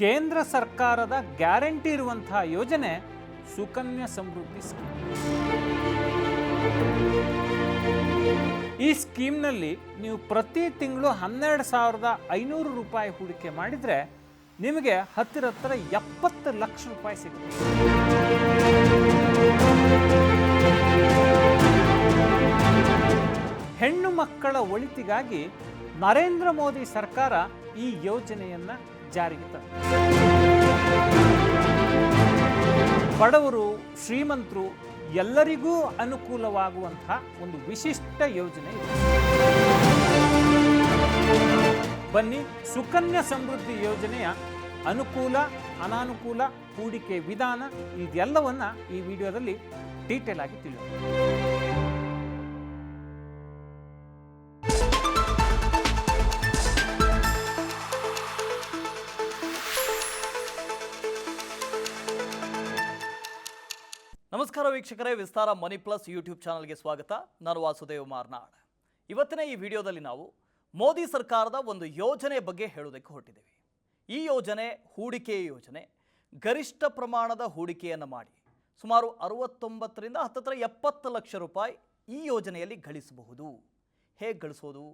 ಕೇಂದ್ರ ಸರ್ಕಾರದ ಗ್ಯಾರಂಟಿ ಇರುವಂತಹ ಯೋಜನೆ ಸುಕನ್ಯಾ ಸಮೃದ್ಧಿ ಸ್ಕೀಮ್. ಈ ಸ್ಕೀಮ್ನಲ್ಲಿ ನೀವು ಪ್ರತಿ ತಿಂಗಳು ಹನ್ನೆರಡು ಸಾವಿರದ ಐನೂರು ರೂಪಾಯಿ ಹೂಡಿಕೆ ಮಾಡಿದರೆ ನಿಮಗೆ ಹತ್ತಿರ ಹತ್ತಿರ ಎಪ್ಪತ್ತು ಲಕ್ಷ ರೂಪಾಯಿ ಸಿಗುತ್ತೆ. ಹೆಣ್ಣು ಮಕ್ಕಳ ಒಳಿತಿಗಾಗಿ ನರೇಂದ್ರ ಮೋದಿ ಸರ್ಕಾರ ಈ ಯೋಜನೆಯನ್ನ ಜಾರಿಗೆ ತಂದ ಬಡವರು, ಶ್ರೀಮಂತರು ಎಲ್ಲರಿಗೂ ಅನುಕೂಲವಾಗುವಂತಹ ಒಂದು ವಿಶಿಷ್ಟ ಯೋಜನೆ ಬನ್ನಿ, ಸುಕನ್ಯಾ ಸಮೃದ್ಧಿ ಯೋಜನೆಯ ಅನುಕೂಲ, ಅನಾನುಕೂಲ, ಹೂಡಿಕೆ ವಿಧಾನ, ಇದೆಲ್ಲವನ್ನ ಈ ವಿಡಿಯೋದಲ್ಲಿ ಡೀಟೇಲ್ ಆಗಿ ತಿಳಿಯೋಣ. ನಮಸ್ಕಾರ ವೀಕ್ಷಕರೇ, ವಿಸ್ತಾರ ಮನಿ ಪ್ಲಸ್ ಯೂಟ್ಯೂಬ್ ಚಾನಲ್ಗೆ ಸ್ವಾಗತ. ನಾನು ವಾಸುದೇವ್ ಮಾರ್ನಾಡ್. ಇವತ್ತಿನ ಈ ವಿಡಿಯೋದಲ್ಲಿ ನಾವು ಮೋದಿ ಸರ್ಕಾರದ ಒಂದು ಯೋಜನೆ ಬಗ್ಗೆ ಹೇಳೋದಕ್ಕೆ ಹೊರಟಿದ್ದೇವೆ. ಈ ಯೋಜನೆ, ಹೂಡಿಕೆ ಯೋಜನೆ, ಗರಿಷ್ಠ ಪ್ರಮಾಣದ ಹೂಡಿಕೆಯನ್ನು ಮಾಡಿ ಸುಮಾರು ಅರವತ್ತೊಂಬತ್ತರಿಂದ ಹತ್ತತ್ರ ಎಪ್ಪತ್ತು ಲಕ್ಷ ರೂಪಾಯಿ ಈ ಯೋಜನೆಯಲ್ಲಿ ಗಳಿಸಬಹುದು. ಹೇಗೆ ಗಳಿಸೋದು?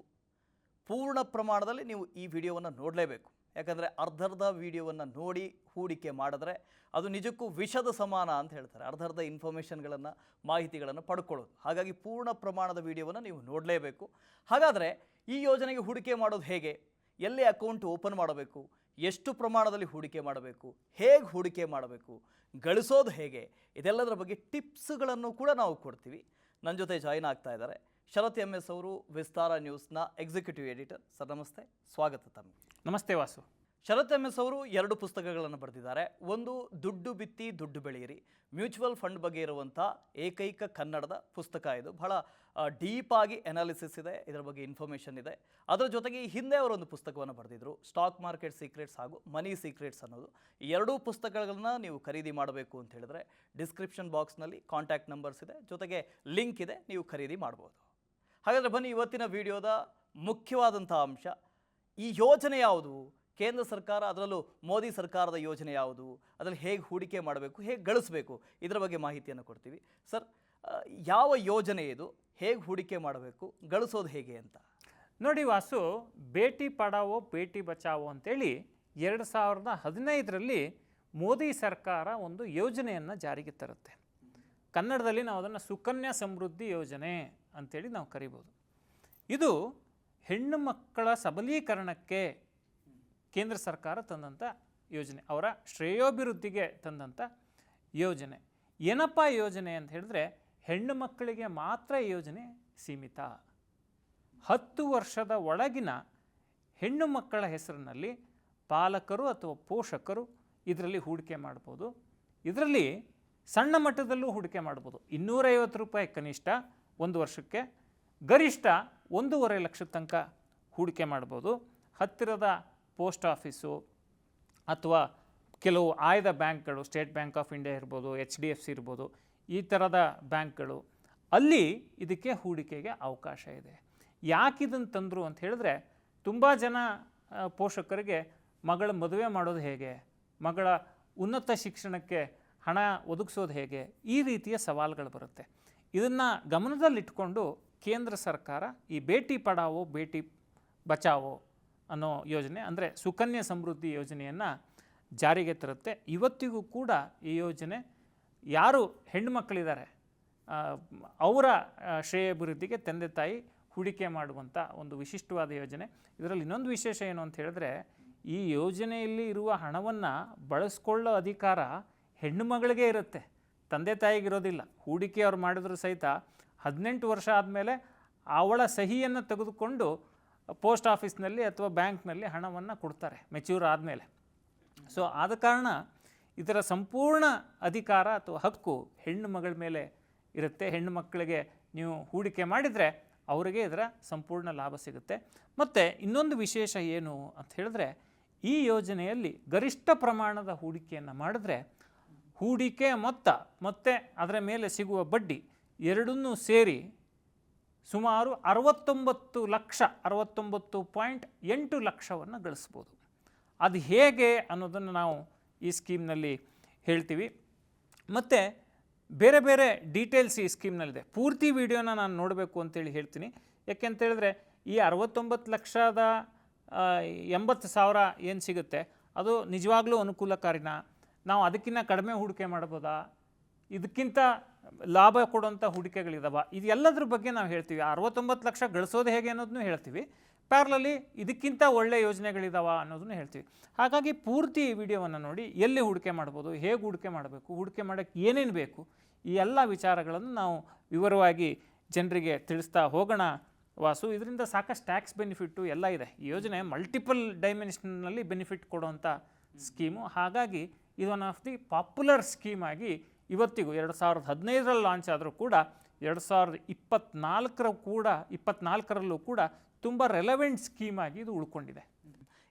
ಪೂರ್ಣ ಪ್ರಮಾಣದಲ್ಲಿ ನೀವು ಈ ವಿಡಿಯೋವನ್ನು ನೋಡಲೇಬೇಕು. ಯಾಕಂದರೆ ಅರ್ಧರ್ಧ ವಿಡಿಯೋವನ್ನು ನೋಡಿ ಹೂಡಿಕೆ ಮಾಡಿದ್ರೆ ಅದು ನಿಜಕ್ಕೂ ವಿಷದ ಸಮಾನ ಅಂತ ಹೇಳ್ತಾರೆ. ಅರ್ಧರ್ಧ ಇನ್ಫಾರ್ಮೇಷನ್ಗಳನ್ನು ಮಾಹಿತಿಗಳನ್ನು ಪಡ್ಕೊಳ್ಳೋದು. ಹಾಗಾಗಿ ಪೂರ್ಣ ಪ್ರಮಾಣದ ವೀಡಿಯೋವನ್ನು ನೀವು ನೋಡಲೇಬೇಕು. ಹಾಗಾದರೆ ಈ ಯೋಜನೆಗೆ ಹೂಡಿಕೆ ಮಾಡೋದು ಹೇಗೆ? ಎಲ್ಲಿ ಅಕೌಂಟ್ ಓಪನ್ ಮಾಡಬೇಕು? ಎಷ್ಟು ಪ್ರಮಾಣದಲ್ಲಿ ಹೂಡಿಕೆ ಮಾಡಬೇಕು? ಹೇಗೆ ಹೂಡಿಕೆ ಮಾಡಬೇಕು? ಗಳಿಸೋದು ಹೇಗೆ? ಇದೆಲ್ಲದರ ಬಗ್ಗೆ ಟಿಪ್ಸ್ಗಳನ್ನು ಕೂಡ ನಾವು ಕೊಡ್ತೀವಿ. ನನ್ನ ಜೊತೆ ಜಾಯಿನ್ ಆಗ್ತಾ ಇದ್ದಾರೆ. ಶರತ್ ಎಂ ಎಸ್ ಅವರು ವಿಸ್ತಾರ ನ್ಯೂಸ್ನ ಎಕ್ಸಿಕ್ಯೂಟಿವ್ ಎಡಿಟರ್. ಸರ್ ನಮಸ್ತೆ. ಸ್ವಾಗತ ತಮಗೆ. ನಮಸ್ತೆ ವಾಸು. ಶರತ್ ಎಂ ಎಸ್ ಅವರು ಎರಡು ಪುಸ್ತಕಗಳನ್ನು ಬರೆದಿದ್ದಾರೆ. ಒಂದು ದುಡ್ಡು ಬಿತ್ತಿ ದುಡ್ಡು ಬೆಳೆಯಿರಿ. ಮ್ಯೂಚುವಲ್ ಫಂಡ್ ಬಗ್ಗೆ ಇರುವಂಥ ಏಕೈಕ ಕನ್ನಡದ ಪುಸ್ತಕ ಇದು. ಬಹಳ ಡೀಪ್ ಆಗಿ ಅನಾಲಿಸಿಸ್ ಇದೆ. ಇದರ ಬಗ್ಗೆ ಇನ್ಫಾರ್ಮೇಷನ್ ಇದೆ. ಅದರ ಜೊತೆಗೆ ಈ ಹಿಂದೆ ಅವರೊಂದು ಪುಸ್ತಕವನ್ನು ಬರೆದಿದ್ರು. ಸ್ಟಾಕ್ ಮಾರ್ಕೆಟ್ ಸೀಕ್ರೆಟ್ಸ್ ಹಾಗೂ ಮನಿ ಸೀಕ್ರೆಟ್ಸ್ ಅನ್ನೋದು. ಎರಡೂ ಪುಸ್ತಕಗಳನ್ನು ನೀವು ಖರೀದಿ ಮಾಡಬೇಕು ಅಂತ ಹೇಳಿದ್ರೆ ಡಿಸ್ಕ್ರಿಪ್ಷನ್ ಬಾಕ್ಸ್ನಲ್ಲಿ ಕಾಂಟ್ಯಾಕ್ಟ್ ನಂಬರ್ಸ್ ಇದೆ. ಜೊತೆಗೆ ಲಿಂಕ್ ಇದೆ. ನೀವು ಖರೀದಿ ಮಾಡ್ಬೋದು. ಹಾಗಾದರೆ ಬನ್ನಿ ಇವತ್ತಿನ ವಿಡಿಯೋದ ಮುಖ್ಯವಾದಂಥ ಅಂಶ. ಈ ಯೋಜನೆ ಯಾವುದು? ಕೇಂದ್ರ ಸರ್ಕಾರ ಅದರಲ್ಲೂ ಮೋದಿ ಸರ್ಕಾರದ ಯೋಜನೆ ಯಾವುದು? ಅದರಲ್ಲಿ ಹೇಗೆ ಹೂಡಿಕೆ ಮಾಡಬೇಕು? ಹೇಗೆ ಗಳಿಸಬೇಕು? ಇದರ ಬಗ್ಗೆ ಮಾಹಿತಿಯನ್ನು ಕೊಡ್ತೀವಿ. ಸರ್ ಯಾವ ಯೋಜನೆ ಇದು? ಹೇಗೆ ಹೂಡಿಕೆ ಮಾಡಬೇಕು? ಗಳಿಸೋದು ಹೇಗೆ ಅಂತ? ನೋಡಿ ವಾಸು ಭೇಟಿ ಪಡಾವೋ ಭೇಟಿ ಬಚಾವೋ ಅಂತೇಳಿ ಎರಡು ಸಾವಿರದ ಹದಿನೈದರಲ್ಲಿ ಮೋದಿ ಸರ್ಕಾರ ಒಂದು ಯೋಜನೆಯನ್ನು ಜಾರಿಗೆ ತರುತ್ತೆ. ಕನ್ನಡದಲ್ಲಿ ನಾವು ಅದನ್ನು ಸುಕನ್ಯಾ ಸಮೃದ್ಧಿ ಯೋಜನೆ ಅಂತೇಳಿ ನಾವು ಕರಿಬೋದು. ಇದು ಹೆಣ್ಣು ಮಕ್ಕಳ ಸಬಲೀಕರಣಕ್ಕೆ ಕೇಂದ್ರ ಸರ್ಕಾರ ತಂದಂಥ ಯೋಜನೆ, ಅವರ ಶ್ರೇಯೋಭಿವೃದ್ಧಿಗೆ ತಂದಂಥ ಯೋಜನೆ. ಏನಪ್ಪ ಯೋಜನೆ ಅಂತ ಹೇಳಿದ್ರೆ ಹೆಣ್ಣು ಮಕ್ಕಳಿಗೆ ಮಾತ್ರ ಯೋಜನೆ ಸೀಮಿತ. ಹತ್ತು ವರ್ಷದ ಒಳಗಿನ ಹೆಣ್ಣು ಮಕ್ಕಳ ಹೆಸರಿನಲ್ಲಿ ಪಾಲಕರು ಅಥವಾ ಪೋಷಕರು ಇದರಲ್ಲಿ ಹೂಡಿಕೆ ಮಾಡ್ಬೋದು. ಇದರಲ್ಲಿ ಸಣ್ಣ ಮಟ್ಟದಲ್ಲೂ ಹೂಡಿಕೆ ಮಾಡ್ಬೋದು. ಇನ್ನೂರೈವತ್ತು ರೂಪಾಯಿ ಕನಿಷ್ಠ ಒಂದು ವರ್ಷಕ್ಕೆ ಗರಿಷ್ಠ ಒಂದೂವರೆ ಲಕ್ಷದ ತನಕ ಹೂಡಿಕೆ ಮಾಡ್ಬೋದು. ಹತ್ತಿರದ ಪೋಸ್ಟ್ ಆಫೀಸು ಅಥವಾ ಕೆಲವು ಆಯ್ದ ಬ್ಯಾಂಕ್ಗಳು, ಸ್ಟೇಟ್ ಬ್ಯಾಂಕ್ ಆಫ್ ಇಂಡಿಯಾ ಇರ್ಬೋದು, ಎಚ್ ಡಿ ಎಫ್ ಸಿ ಇರ್ಬೋದು, ಈ ಥರದ ಬ್ಯಾಂಕ್ಗಳು, ಅಲ್ಲಿ ಇದಕ್ಕೆ ಹೂಡಿಕೆಗೆ ಅವಕಾಶ ಇದೆ. ಯಾಕೆ ಇದನ್ನು ತಂದರು ಅಂತ ಹೇಳಿದ್ರೆ, ತುಂಬ ಜನ ಪೋಷಕರಿಗೆ ಮಗಳ ಮದುವೆ ಮಾಡೋದು ಹೇಗೆ, ಮಗಳ ಉನ್ನತ ಶಿಕ್ಷಣಕ್ಕೆ ಹಣ ಒದಗಿಸೋದು ಹೇಗೆ, ಈ ರೀತಿಯ ಸವಾಲುಗಳು ಬರುತ್ತೆ. ಇದನ್ನು ಗಮನದಲ್ಲಿಟ್ಕೊಂಡು ಕೇಂದ್ರ ಸರ್ಕಾರ ಈ ಬೇಟಿ ಪಡಾವೋ, ಬೇಟಿ ಬಚಾವೋ ಅನ್ನೋ ಯೋಜನೆ ಅಂದರೆ ಸುಕನ್ಯಾ ಸಮೃದ್ಧಿ ಯೋಜನೆಯನ್ನು ಜಾರಿಗೆ ತರುತ್ತೆ. ಇವತ್ತಿಗೂ ಕೂಡ ಈ ಯೋಜನೆ ಯಾರು ಹೆಣ್ಣುಮಕ್ಕಳಿದ್ದಾರೆ ಅವರ ಶ್ರೇಯಾಭಿವೃದ್ಧಿಗೆ ತಂದೆ ತಾಯಿ ಹೂಡಿಕೆ ಮಾಡುವಂಥ ಒಂದು ವಿಶಿಷ್ಟವಾದ ಯೋಜನೆ. ಇದರಲ್ಲಿ ಇನ್ನೊಂದು ವಿಶೇಷ ಏನು ಅಂತ ಹೇಳಿದ್ರೆ, ಈ ಯೋಜನೆಯಲ್ಲಿ ಇರುವ ಹಣವನ್ನು ಬಳಸ್ಕೊಳ್ಳೋ ಅಧಿಕಾರ ಹೆಣ್ಣು ಮಗಳಿಗೆ ಇರುತ್ತೆ. ತಂದೆ ತಾಯಿಗಿರೋದಿಲ್ಲ. ಹೂಡಿಕೆ ಅವ್ರು ಮಾಡಿದ್ರು ಸಹಿತ ಹದಿನೆಂಟು ವರ್ಷ ಆದಮೇಲೆ ಅವಳ ಸಹಿಯನ್ನು ತೆಗೆದುಕೊಂಡು ಪೋಸ್ಟ್ ಆಫೀಸ್ನಲ್ಲಿ ಅಥವಾ ಬ್ಯಾಂಕ್ನಲ್ಲಿ ಹಣವನ್ನು ಕೊಡ್ತಾರೆ, ಮೆಚ್ಯೂರ್ ಆದಮೇಲೆ. ಸೊ ಆದ ಕಾರಣ ಇದರ ಸಂಪೂರ್ಣ ಅಧಿಕಾರ ಅಥವಾ ಹಕ್ಕು ಹೆಣ್ಣು ಮಗಳ ಮೇಲೆ ಇರುತ್ತೆ. ಹೆಣ್ಣು ಮಕ್ಕಳಿಗೆ ನೀವು ಹೂಡಿಕೆ ಮಾಡಿದರೆ ಅವರಿಗೆ ಇದರ ಸಂಪೂರ್ಣ ಲಾಭ ಸಿಗುತ್ತೆ. ಮತ್ತು ಇನ್ನೊಂದು ವಿಶೇಷ ಏನು ಅಂತ ಹೇಳಿದ್ರೆ ಈ ಯೋಜನೆಯಲ್ಲಿ ಗರಿಷ್ಠ ಪ್ರಮಾಣದ ಹೂಡಿಕೆಯನ್ನು ಮಾಡಿದ್ರೆ ಹೂಡಿಕೆ ಮೊತ್ತ, ಮತ್ತು ಅದರ ಮೇಲೆ ಸಿಗುವ ಬಡ್ಡಿ ಎರಡನ್ನೂ ಸೇರಿ ಸುಮಾರು ಅರವತ್ತೊಂಬತ್ತು ಲಕ್ಷ, ಅರವತ್ತೊಂಬತ್ತು ಪಾಯಿಂಟ್ ಎಂಟು ಲಕ್ಷವನ್ನು ಗಳಿಸ್ಬೋದು. ಅದು ಹೇಗೆ ಅನ್ನೋದನ್ನು ನಾವು ಈ ಸ್ಕೀಮ್ನಲ್ಲಿ ಹೇಳ್ತೀವಿ. ಮತ್ತು ಬೇರೆ ಬೇರೆ ಡೀಟೇಲ್ಸ್ ಈ ಸ್ಕೀಮ್ನಲ್ಲಿದೆ. ಪೂರ್ತಿ ವಿಡಿಯೋನ ನಾನು ನೋಡಬೇಕು ಅಂತೇಳಿ ಹೇಳ್ತೀನಿ. ಯಾಕೆಂತೇಳಿದ್ರೆ ಈ ಅರವತ್ತೊಂಬತ್ತು ಲಕ್ಷದ ಎಂಬತ್ತು ಸಾವಿರ ಏನು ಸಿಗುತ್ತೆ? ಅದು ನಿಜವಾಗ್ಲೂ ಅನುಕೂಲಕಾರಿನ? ನಾವು ಅದಕ್ಕಿಂತ ಕಡಿಮೆ ಹೂಡಿಕೆ ಮಾಡ್ಬೋದಾ? ಇದಕ್ಕಿಂತ ಲಾಭ ಕೊಡುವಂಥ ಹೂಡಿಕೆಗಳಿದಾವ? ಇದೆಲ್ಲದ್ರ ಬಗ್ಗೆ ನಾವು ಹೇಳ್ತೀವಿ. ಅರವತ್ತೊಂಬತ್ತು ಲಕ್ಷ ಗಳಿಸೋದು ಹೇಗೆ ಅನ್ನೋದನ್ನು ಹೇಳ್ತೀವಿ. ಪ್ಯಾರ್ಲಲ್ಲಿ ಇದಕ್ಕಿಂತ ಒಳ್ಳೆ ಯೋಜನೆಗಳಿದಾವ ಅನ್ನೋದನ್ನು ಹೇಳ್ತೀವಿ. ಹಾಗಾಗಿ ಪೂರ್ತಿ ವಿಡಿಯೋವನ್ನು ನೋಡಿ ಎಲ್ಲಿ ಹೂಡಿಕೆ ಮಾಡ್ಬೋದು, ಹೇಗೆ ಹೂಡಿಕೆ ಮಾಡಬೇಕು, ಹೂಡಿಕೆ ಮಾಡೋಕ್ಕೆ ಏನೇನು ಬೇಕು, ಈ ಎಲ್ಲ ವಿಚಾರಗಳನ್ನು ನಾವು ವಿವರವಾಗಿ ಜನರಿಗೆ ತಿಳಿಸ್ತಾ ಹೋಗೋಣ. ವಾಸು, ಇದರಿಂದ ಸಾಕಷ್ಟು ಟ್ಯಾಕ್ಸ್ ಬೆನಿಫಿಟ್ಟು ಎಲ್ಲ ಇದೆ. ಈ ಯೋಜನೆ ಮಲ್ಟಿಪಲ್ ಡೈಮೆನ್ಷನ್ನಲ್ಲಿ ಬೆನಿಫಿಟ್ ಕೊಡುವಂಥ ಸ್ಕೀಮು ಹಾಗಾಗಿ ಇದು one of the popular scheme ಆಗಿ ಇವತ್ತಿಗೂ ಎರಡು ಸಾವಿರದ ಹದಿನೈದರಲ್ಲಿ ಲಾಂಚ್ ಆದರೂ ಕೂಡ ಎರಡು ಸಾವಿರದ ಇಪ್ಪತ್ನಾಲ್ಕರ ಕೂಡ ಇಪ್ಪತ್ನಾಲ್ಕರಲ್ಲೂ ಕೂಡ ತುಂಬ ರೆಲೆವೆಂಟ್ ಸ್ಕೀಮ್ ಆಗಿ ಇದು ಉಳ್ಕೊಂಡಿದೆ.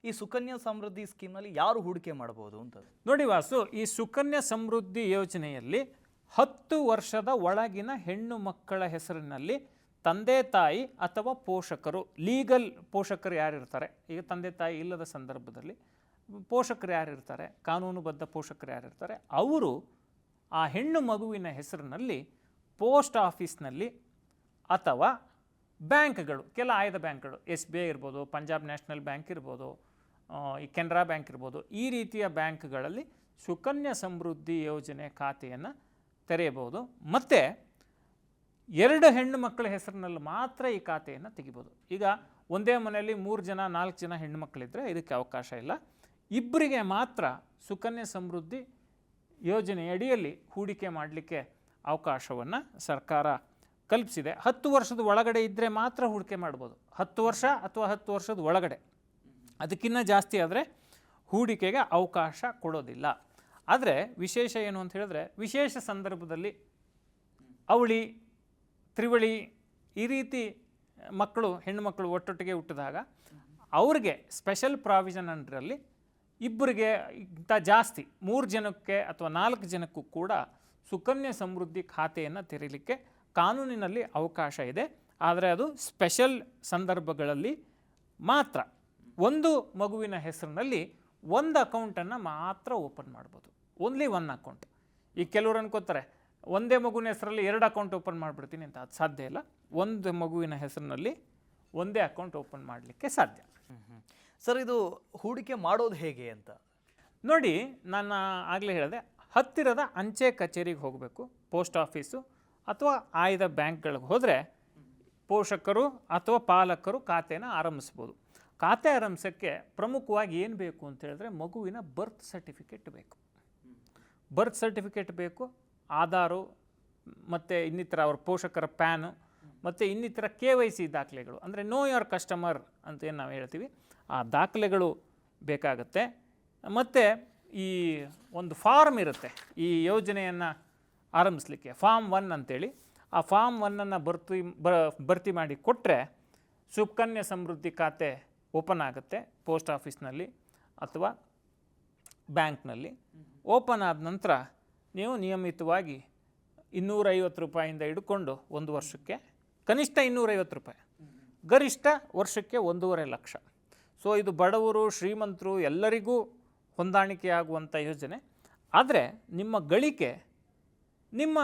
ಈ ಸುಕನ್ಯಾ ಸಮೃದ್ಧಿ ಸ್ಕೀಮ್ನಲ್ಲಿ ಯಾರು ಹೂಡಿಕೆ ಮಾಡಬಹುದು ಅಂತ ನೋಡಿ ವಾಸು ಈ ಸುಕನ್ಯಾ ಸಮೃದ್ಧಿ ಯೋಜನೆಯಲ್ಲಿ ಹತ್ತು ವರ್ಷದ ಒಳಗಿನ ಹೆಣ್ಣು ಮಕ್ಕಳ ಹೆಸರಿನಲ್ಲಿ ತಂದೆ ತಾಯಿ ಅಥವಾ ಪೋಷಕರು ಲೀಗಲ್ ಪೋಷಕರು ಯಾರಿರ್ತಾರೆ? ಈಗ ತಂದೆ ತಾಯಿ ಇಲ್ಲದ ಸಂದರ್ಭದಲ್ಲಿ ಪೋಷಕರು ಯಾರಿರ್ತಾರೆ? ಕಾನೂನುಬದ್ಧ ಪೋಷಕರು ಯಾರಿರ್ತಾರೆ? ಅವರು ಆ ಹೆಣ್ಣು ಮಗುವಿನ ಹೆಸರಿನಲ್ಲಿ ಪೋಸ್ಟ್ ಆಫೀಸ್ನಲ್ಲಿ ಅಥವಾ ಬ್ಯಾಂಕ್ಗಳು, ಕೆಲ ಆಯ್ದ ಬ್ಯಾಂಕ್ಗಳು, ಎಸ್ ಬಿ ಐ ಇರ್ಬೋದು, ಪಂಜಾಬ್ ನ್ಯಾಷನಲ್ ಬ್ಯಾಂಕ್ ಇರ್ಬೋದು ಈ ಕೆನರಾ ಬ್ಯಾಂಕ್ ಇರ್ಬೋದು, ಈ ರೀತಿಯ ಬ್ಯಾಂಕ್ಗಳಲ್ಲಿ ಸುಕನ್ಯಾ ಸಮೃದ್ಧಿ ಯೋಜನೆ ಖಾತೆಯನ್ನು ತೆರೆಯಬಹುದು. ಮತ್ತು ಎರಡು ಹೆಣ್ಣು ಮಕ್ಕಳ ಹೆಸರಿನಲ್ಲಿ ಮಾತ್ರ ಈ ಖಾತೆಯನ್ನು ತೆಗಿಬೋದು. ಈಗ ಒಂದೇ ಮನೆಯಲ್ಲಿ ಮೂರು ಜನ, ನಾಲ್ಕು ಜನ ಹೆಣ್ಣು ಮಕ್ಕಳಿದ್ದರೆ ಇದಕ್ಕೆ ಅವಕಾಶ ಇಲ್ಲ. ಇಬ್ಬರಿಗೆ ಮಾತ್ರ ಸುಕನ್ಯಾ ಸಮೃದ್ಧಿ ಯೋಜನೆಯಡಿಯಲ್ಲಿ ಹೂಡಿಕೆ ಮಾಡಲಿಕ್ಕೆ ಅವಕಾಶವನ್ನು ಸರ್ಕಾರ ಕಲ್ಪಿಸಿದೆ. ಹತ್ತು ವರ್ಷದ ಒಳಗಡೆ ಇದ್ದರೆ ಮಾತ್ರ ಹೂಡಿಕೆ ಮಾಡ್ಬೋದು. ಹತ್ತು ವರ್ಷ ಅಥವಾ ಹತ್ತು ವರ್ಷದ ಒಳಗಡೆ. ಅದಕ್ಕಿಂತ ಜಾಸ್ತಿ ಆದರೆ ಹೂಡಿಕೆಗೆ ಅವಕಾಶ ಕೊಡೋದಿಲ್ಲ. ಆದರೆ ವಿಶೇಷ ಏನು ಅಂತ ಹೇಳಿದ್ರೆ ವಿಶೇಷ ಸಂದರ್ಭದಲ್ಲಿ ಅವಳಿ, ತ್ರಿವಳಿ ಈ ರೀತಿ ಮಕ್ಕಳು ಹೆಣ್ಣುಮಕ್ಕಳು ಒಟ್ಟೊಟ್ಟಿಗೆ ಹುಟ್ಟಿದಾಗ ಅವ್ರಿಗೆ ಸ್ಪೆಷಲ್ ಪ್ರಾವಿಷನ್ ಅಂಡ್ರಲ್ಲಿ ಇಬ್ಬರಿಗೆ ಇಂಥ ಜಾಸ್ತಿ, ಮೂರು ಜನಕ್ಕೆ ಅಥವಾ ನಾಲ್ಕು ಜನಕ್ಕೂ ಕೂಡ ಸುಕನ್ಯಾ ಸಮೃದ್ಧಿ ಖಾತೆಯನ್ನು ತೆರೀಲಿಕ್ಕೆ ಕಾನೂನಿನಲ್ಲಿ ಅವಕಾಶ ಇದೆ. ಆದರೆ ಅದು ಸ್ಪೆಷಲ್ ಸಂದರ್ಭಗಳಲ್ಲಿ ಮಾತ್ರ. ಒಂದು ಮಗುವಿನ ಹೆಸರಿನಲ್ಲಿ ಒಂದು ಅಕೌಂಟನ್ನು ಮಾತ್ರ ಓಪನ್ ಮಾಡ್ಬೋದು. ಓನ್ಲಿ ಒನ್ ಅಕೌಂಟ್ ಈಗ ಕೆಲವರು ಅನ್ಕೋತಾರೆ, ಒಂದೇ ಮಗುವಿನ ಹೆಸರಲ್ಲಿ ಎರಡು ಅಕೌಂಟ್ ಓಪನ್ ಮಾಡಿಬಿಡ್ತೀನಿ ಅಂತ ಅದು ಸಾಧ್ಯ ಇಲ್ಲ. ಒಂದು ಮಗುವಿನ ಹೆಸರಿನಲ್ಲಿ ಒಂದೇ ಅಕೌಂಟ್ ಓಪನ್ ಮಾಡಲಿಕ್ಕೆ ಸಾಧ್ಯ. ಸರ್, ಇದು ಹೂಡಿಕೆ ಮಾಡೋದು ಹೇಗೆ ಅಂತ? ನೋಡಿ, ನಾನು ಆಗಲೇ ಹೇಳಿದೆ, ಹತ್ತಿರದ ಅಂಚೆ ಕಚೇರಿಗೆ ಹೋಗಬೇಕು, ಪೋಸ್ಟ್ ಆಫೀಸು ಅಥವಾ ಆಯ್ದ ಬ್ಯಾಂಕ್ಗಳಿಗೆ ಹೋದರೆ ಪೋಷಕರು ಅಥವಾ ಪಾಲಕರು ಖಾತೆನ ಆರಂಭಿಸ್ಬೋದು. ಖಾತೆ ಆರಂಭಿಸೋಕ್ಕೆ ಪ್ರಮುಖವಾಗಿ ಏನು ಬೇಕು ಅಂತ ಹೇಳಿದ್ರೆ ಮಗುವಿನ ಬರ್ತ್ ಸರ್ಟಿಫಿಕೇಟ್ ಬೇಕು. ಬರ್ತ್ ಸರ್ಟಿಫಿಕೇಟ್ ಬೇಕು, ಆಧಾರು, ಮತ್ತು ಇನ್ನಿತರ ಅವ್ರ ಪೋಷಕರ ಪ್ಯಾನು, ಮತ್ತು ಇನ್ನಿತರ ಕೆ ವೈ ಸಿ ದಾಖಲೆಗಳು, ಅಂದರೆ ನೋ ಯುವರ್ ಕಸ್ಟಮರ್ ಅಂತ ಏನು ನಾವು ಹೇಳ್ತೀವಿ ಆ ದಾಖಲೆಗಳು ಬೇಕಾಗುತ್ತೆ. ಮತ್ತು ಈ ಒಂದು ಫಾರ್ಮ್ ಇರುತ್ತೆ. ಈ ಯೋಜನೆಯನ್ನು ಆರಂಭಿಸ್ಲಿಕ್ಕೆ ಫಾರ್ಮ್ ಒನ್ ಅಂತೇಳಿ. ಆ ಫಾರ್ಮ್ ಒನ್ನನ್ನು ಭರ್ತಿ ಬ, ಭರ್ತಿ ಮಾಡಿ ಕೊಟ್ಟರೆ ಸುಕನ್ಯಾ ಸಮೃದ್ಧಿ ಖಾತೆ ಓಪನ್ ಆಗುತ್ತೆ ಪೋಸ್ಟ್ ಆಫೀಸ್ನಲ್ಲಿ ಅಥವಾ ಬ್ಯಾಂಕ್ನಲ್ಲಿ. ಓಪನ್ ಆದ ನಂತರ ನೀವು ನಿಯಮಿತವಾಗಿ ಇನ್ನೂರೈವತ್ತು ರೂಪಾಯಿಂದ ಹಿಡ್ಕೊಂಡು ಒಂದು ವರ್ಷಕ್ಕೆ, ಕನಿಷ್ಠ ಇನ್ನೂರೈವತ್ತು ರೂಪಾಯಿ, ಗರಿಷ್ಠ ವರ್ಷಕ್ಕೆ ಒಂದೂವರೆ ಲಕ್ಷ. ಸೊ ಇದು ಬಡವರು ಶ್ರೀಮಂತರು ಎಲ್ಲರಿಗೂ ಹೊಂದಾಣಿಕೆಯಾಗುವಂಥ ಯೋಜನೆ. ಆದರೆ ನಿಮ್ಮ ಗಳಿಕೆ ನಿಮ್ಮ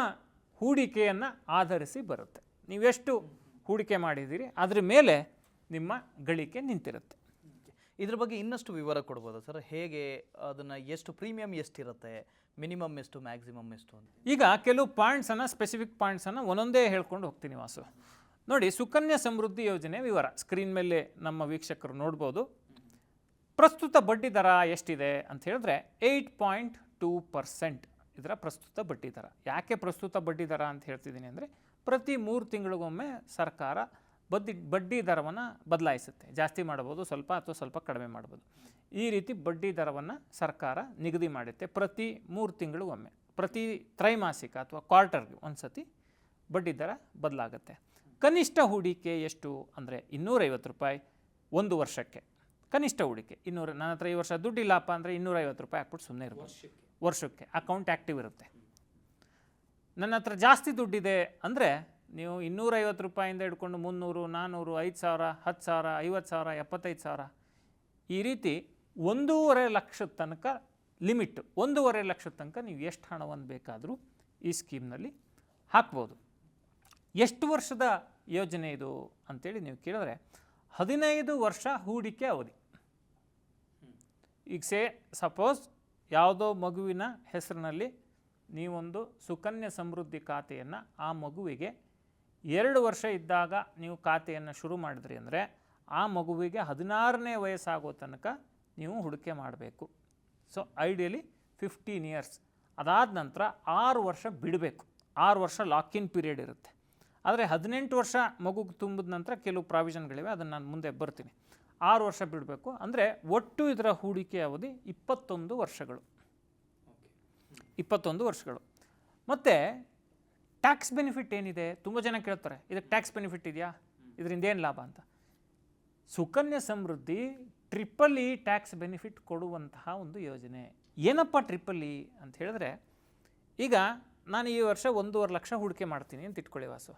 ಹೂಡಿಕೆಯನ್ನು ಆಧರಿಸಿ ಬರುತ್ತೆ. ನೀವೆಷ್ಟು ಹೂಡಿಕೆ ಮಾಡಿದ್ದೀರಿ ಅದರ ಮೇಲೆ ನಿಮ್ಮ ಗಳಿಕೆ ನಿಂತಿರುತ್ತೆ. ಇದ್ರ ಬಗ್ಗೆ ಇನ್ನಷ್ಟು ವಿವರ ಕೊಡ್ಬೋದಾ ಸರ್? ಹೇಗೆ ಅದನ್ನು ಎಷ್ಟು ಪ್ರೀಮಿಯಂ ಎಷ್ಟಿರುತ್ತೆ? ಮಿನಿಮಮ್ ಎಷ್ಟು ಮ್ಯಾಕ್ಸಿಮಮ್ ಎಷ್ಟು ಅಂತ? ಈಗ ಕೆಲವು ಪಾಯಿಂಟ್ಸನ್ನು ಸ್ಪೆಸಿಫಿಕ್ ಪಾಯಿಂಟ್ಸನ್ನು ಒಂದೊಂದೇ ಹೇಳ್ಕೊಂಡು ಹೋಗ್ತೀನಿ ವಾಸು. ನೋಡಿ ಸುಕನ್ಯಾ ಸಮೃದ್ಧಿ ಯೋಜನೆ ವಿವರ. ಸ್ಕ್ರೀನ್ ಮೇಲೆ ನಮ್ಮ ವೀಕ್ಷಕರು ನೋಡ್ಬೋದು. ಪ್ರಸ್ತುತ ಬಡ್ಡಿ ದರ ಎಷ್ಟಿದೆ ಅಂತ ಹೇಳಿದ್ರೆ ಏಯ್ಟ್ ಪಾಯಿಂಟ್ ಟೂ ಪರ್ಸೆಂಟ್ ಇದರ ಪ್ರಸ್ತುತ ಬಡ್ಡಿ ದರ. ಯಾಕೆ ಪ್ರಸ್ತುತ ಬಡ್ಡಿ ದರ ಅಂತ ಹೇಳ್ತಿದ್ದೀನಿ ಅಂದರೆ ಪ್ರತಿ ಮೂರು ತಿಂಗಳಿಗೊಮ್ಮೆ ಸರ್ಕಾರ ಬಡ್ಡಿ ಬಡ್ಡಿ ದರವನ್ನು ಬದಲಾಯಿಸುತ್ತೆ. ಜಾಸ್ತಿ ಮಾಡ್ಬೋದು, ಸ್ವಲ್ಪ ಅಥವಾ ಸ್ವಲ್ಪ ಕಡಿಮೆ ಮಾಡ್ಬೋದು. ಈ ರೀತಿ ಬಡ್ಡಿ ದರವನ್ನು ಸರ್ಕಾರ ನಿಗದಿ ಮಾಡುತ್ತೆ ಪ್ರತಿ ಮೂರು ತಿಂಗಳಿಗೊಮ್ಮೆ. ಪ್ರತಿ ತ್ರೈಮಾಸಿಕ ಅಥವಾ ಕ್ವಾರ್ಟರ್ಗೆ ಒಂದು ಸತಿ ಬಡ್ಡಿ ದರ ಬದಲಾಗುತ್ತೆ. ಕನಿಷ್ಠ ಹೂಡಿಕೆ ಎಷ್ಟು ಅಂದರೆ ಇನ್ನೂರೈವತ್ತು ರೂಪಾಯಿ ಒಂದು ವರ್ಷಕ್ಕೆ. ಕನಿಷ್ಠ ಹೂಡಿಕೆ ಇನ್ನೂರ ನನ್ನ ಹತ್ರ ಈ ವರ್ಷ ದುಡ್ಡಿಲ್ಲಪ್ಪ ಅಂದರೆ ಇನ್ನೂರೈವತ್ತು ರೂಪಾಯಿ ಹಾಕ್ಬಿಟ್ಟು ಸುಮ್ಮನೆ ಇರ್ಬೋದು. ವರ್ಷಕ್ಕೆ. ಅಕೌಂಟ್ ಆ್ಯಕ್ಟಿವ್ ಇರುತ್ತೆ. ನನ್ನ ಹತ್ರ ಜಾಸ್ತಿ ದುಡ್ಡಿದೆ ಅಂದರೆ ನೀವು ಇನ್ನೂರೈವತ್ತು ರೂಪಾಯಿಂದ ಹಿಡ್ಕೊಂಡು ಮುನ್ನೂರು ನಾನ್ನೂರು ಐದು ಸಾವಿರ ಹತ್ತು ಸಾವಿರ ಐವತ್ತು ಸಾವಿರ ಎಪ್ಪತ್ತೈದು ಸಾವಿರ ಈ ರೀತಿ ಒಂದೂವರೆ ಲಕ್ಷದ ತನಕ ಲಿಮಿಟ್ ಒಂದೂವರೆ ಲಕ್ಷದ ತನಕ ನೀವು ಎಷ್ಟು ಹಣವನ್ನು ಬೇಕಾದರೂ ಈ ಸ್ಕೀಮ್ನಲ್ಲಿ ಹಾಕ್ಬೋದು. ಎಷ್ಟು ವರ್ಷದ ಯೋಜನೆ ಇದು ಅಂತೇಳಿ ನೀವು ಕೇಳಿದ್ರೆ ಹದಿನೈದು ವರ್ಷ ಹೂಡಿಕೆ ಅವಧಿ. ಈಗ ಸೇ, ಸಪೋಸ್ ಯಾವುದೋ ಮಗುವಿನ ಹೆಸರಿನಲ್ಲಿ ನೀವೊಂದು ಸುಕನ್ಯಾ ಸಮೃದ್ಧಿ ಖಾತೆಯನ್ನು ಆ ಮಗುವಿಗೆ ಎರಡು ವರ್ಷ ಇದ್ದಾಗ ನೀವು ಖಾತೆಯನ್ನು ಶುರು ಮಾಡಿದ್ರಿ ಅಂದರೆ ಆ ಮಗುವಿಗೆ ಹದಿನಾರನೇ ವಯಸ್ಸಾಗೋ ತನಕ ನೀವು ಹೂಡಿಕೆ ಮಾಡಬೇಕು. ಸೊ ಐಡಿಯಲಿ ಫಿಫ್ಟೀನ್ ಇಯರ್ಸ್ ಅದಾದ ನಂತರ ಆರು ವರ್ಷ ಬಿಡಬೇಕು. ಆರು ವರ್ಷ ಲಾಕಿನ್ ಪೀರಿಯಡ್ ಇರುತ್ತೆ. ಆದರೆ ಹದಿನೆಂಟು ವರ್ಷ ಮಗುಗೆ ತುಂಬಿದ ನಂತರ ಕೆಲವು ಪ್ರಾವಿಷನ್ಗಳಿವೆ, ಅದನ್ನು ನಾನು ಮುಂದೆ ಬರ್ತೀನಿ. ಆರು ವರ್ಷ ಬಿಡಬೇಕು. ಅಂದರೆ ಒಟ್ಟು ಇದರ ಹೂಡಿಕೆ ಅವಧಿ ಇಪ್ಪತ್ತೊಂದು ವರ್ಷಗಳು. ಇಪ್ಪತ್ತೊಂದು ವರ್ಷಗಳು. ಮತ್ತು ಟ್ಯಾಕ್ಸ್ ಬೆನಿಫಿಟ್ ಏನಿದೆ? ತುಂಬ ಜನ ಕೇಳ್ತಾರೆ, ಇದಕ್ಕೆ ಟ್ಯಾಕ್ಸ್ ಬೆನಿಫಿಟ್ ಇದೆಯಾ? ಇದರಿಂದ ಏನು ಲಾಭ ಅಂತ. Sukanya Samriddhi triple E tax benefit ಕೊಡುವಂತಹ ಒಂದು ಯೋಜನೆ. ಏನಪ್ಪ ಟ್ರಿಪಲ್ ಇ ಅಂತ ಹೇಳಿದ್ರೆ, ಈಗ ನಾನು ಈ ವರ್ಷ ಒಂದೂವರೆ ಲಕ್ಷ ಹೂಡಿಕೆ ಮಾಡ್ತೀನಿ ಅಂತ ಇಟ್ಕೊಳ್ಳಿ ವಾಸು.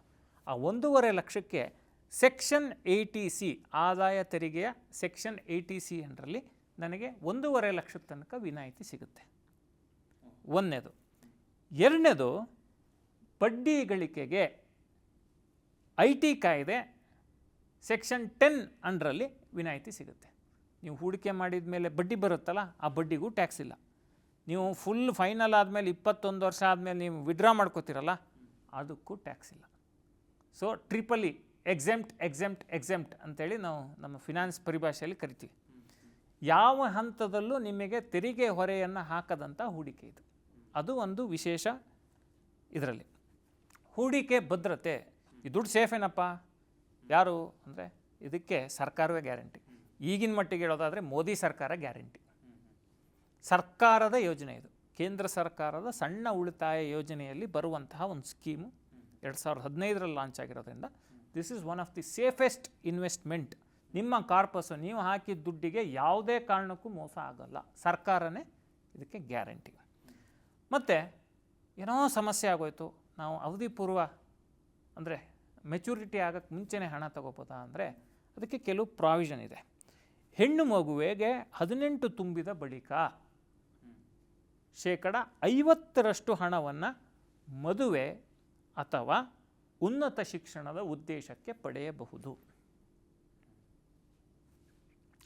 ಆ ಒಂದೂವರೆ ಲಕ್ಷಕ್ಕೆ ಸೆಕ್ಷನ್ ಏಯ್ಟಿ ಸಿ, ಆದಾಯ ತೆರಿಗೆಯ ಸೆಕ್ಷನ್ ಏಯ್ಟಿ ಸಿ ಅಂದರಲ್ಲಿ ನನಗೆ ಒಂದೂವರೆ ಲಕ್ಷದ ತನಕ ವಿನಾಯಿತಿ ಸಿಗುತ್ತೆ. ಒಂದನೇದು. ಎರಡನೇದು, ಬಡ್ಡಿ ಗಳಿಕೆಗೆ ಐ ಟಿ ಕಾಯ್ದೆ ಸೆಕ್ಷನ್ ಟೆನ್ ಅಂಡ್ರಲ್ಲಿ ವಿನಾಯಿತಿ ಸಿಗುತ್ತೆ. ನೀವು ಹೂಡಿಕೆ ಮಾಡಿದ ಮೇಲೆ ಬಡ್ಡಿ ಬರುತ್ತಲ್ಲ, ಆ ಬಡ್ಡಿಗೂ ಟ್ಯಾಕ್ಸ್ ಇಲ್ಲ. ನೀವು ಫುಲ್ ಫೈನಲ್ ಆದಮೇಲೆ ಇಪ್ಪತ್ತೊಂದು ವರ್ಷ ಆದಮೇಲೆ ನೀವು ವಿಡ್ರಾ ಮಾಡ್ಕೋತೀರಲ್ಲ, ಅದಕ್ಕೂ ಟ್ಯಾಕ್ಸ್ ಇಲ್ಲ. So triple E exempt exempt exempt ಅಂತೇಳಿ ನಾವು ನಮ್ಮ ಫಿನಾನ್ಸ್ ಪರಿಭಾಷೆಯಲ್ಲಿ ಕರಿತೀವಿ. ಯಾವ ಹಂತದಲ್ಲೂ ನಿಮಗೆ ತೆರಿಗೆ ಹೊರೆಯನ್ನು ಹಾಕದಂಥ ಹೂಡಿಕೆ ಇದು. ಅದು ಒಂದು ವಿಶೇಷ ಇದರಲ್ಲಿ. ಹೂಡಿಕೆ ಭದ್ರತೆ, ಈ ದುಡ್ಡು ಸೇಫ್ ಏನಪ್ಪ? ಯಾರು? ಅಂದರೆ ಇದಕ್ಕೆ ಸರ್ಕಾರವೇ ಗ್ಯಾರಂಟಿ. ಈಗಿನ ಮಟ್ಟಿಗೆ ಹೇಳೋದಾದರೆ ಮೋದಿ ಸರ್ಕಾರ ಗ್ಯಾರಂಟಿ. ಸರ್ಕಾರದ ಯೋಜನೆ ಇದು. ಕೇಂದ್ರ ಸರ್ಕಾರದ ಸಣ್ಣ ಉಳಿತಾಯ ಯೋಜನೆಯಲ್ಲಿ ಬರುವಂತಹ ಒಂದು ಸ್ಕೀಮು ಎರಡು ಸಾವಿರದ ಹದಿನೈದರಲ್ಲಿ ಲಾಂಚ್ ಆಗಿರೋದ್ರಿಂದ this is one of the safest investment ನಿಮ್ಮ ಕಾರ್ಪಸ್ಸು ನೀವು ಹಾಕಿದ ದುಡ್ಡಿಗೆ ಯಾವುದೇ ಕಾರಣಕ್ಕೂ ಮೋಸ ಆಗೋಲ್ಲ. ಸರ್ಕಾರನೇ ಇದಕ್ಕೆ ಗ್ಯಾರಂಟಿ ಮತ್ತು, ಏನೋ ಸಮಸ್ಯೆ ಆಗೋಯ್ತು. ನಾವು ಅವಧಿಪೂರ್ವ ಅಂದರೆ ಮೆಚುರಿಟಿ ಆಗೋಕ್ಕೆ ಮುಂಚೆನೇ ಹಣ ತಗೋಬೋದಾ ಅಂದರೆ, ಅದಕ್ಕೆ ಕೆಲವು ಪ್ರಾವಿಷನ್ ಇದೆ. ಹೆಣ್ಣು ಮಗುವಿಗೆ ಹದಿನೆಂಟು ತುಂಬಿದ ಬಳಿಕ ಶೇಕಡ ಐವತ್ತರಷ್ಟು ಹಣವನ್ನು ಮದುವೆ ಅಥವಾ ಉನ್ನತ ಶಿಕ್ಷಣದ ಉದ್ದೇಶಕ್ಕೆ ಪಡೆಯಬಹುದು.